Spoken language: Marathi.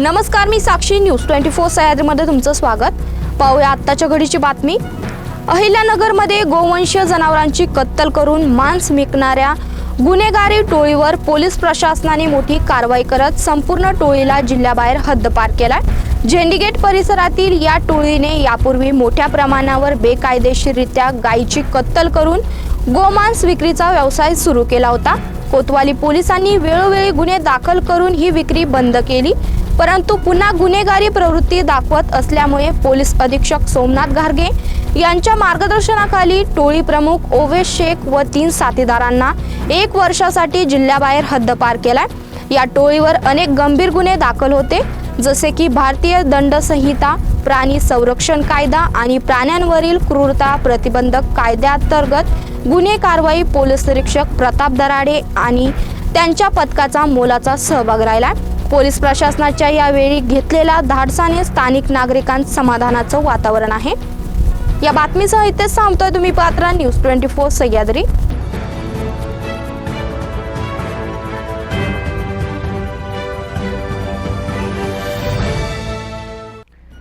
नमस्कार मी साक्षी न्यूज ट्वेंटी फोर सह्याद्रीमध्ये तुमचं स्वागत. पाहूया आत्ताच्या घडीची बातमी. अहिल्यानगरमध्ये गोवंशीय जनावरांची कत्तल करून मांस विकणाऱ्या गुन्हेगारी टोळीवर पोलीस प्रशासनाने मोठी कारवाई करत संपूर्ण टोळीला जिल्ह्याबाहेर हद्दपार केला झेंडीगेट परिसरातील या टोळीने यापूर्वी मोठ्या प्रमाणावर बेकायदेशीररित्या गायीची कत्तल करून गोमांस विक्रीचा व्यवसाय सुरू केला होता. कोतवाली पोलिसांनी वेळोवेळी गुन्हे दाखल करून ही विक्री बंद केली. परंतु पुन्हा गुन्हेगारी प्रवृत्ती दाखवत असल्यामुळे पोलीस अधीक्षक सोमनाथ घारगे यांच्या मार्गदर्शनाखाली टोळी प्रमुख ओवेश शेख व तीन साथीदारांना एक वर्षासाठी जिल्ह्याबाहेर हद्दपार केलाय. या टोळीवर अनेक गंभीर गुन्हे दाखल होते जसे की भारतीय दंड संहिता प्राणी संरक्षण कायदा आणि प्राण्यांवरील क्रूरता प्रतिबंधक कायद्याअंतर्गत गुन्हे कारवाई पोलीस निरीक्षक प्रताप दराडे आणि त्यांच्या पथकाचा मोलाचा सहभाग राहिला पोलीस प्रशासनाच्या यावेळी घेतलेल्या धाडसाने स्थानिक नागरिकांत समाधानाचं वातावरण आहे. या बातमीसह इथेच थांबतोय तुम्ही पात्र न्यूज ट्वेंटी फोर सह्याद्री.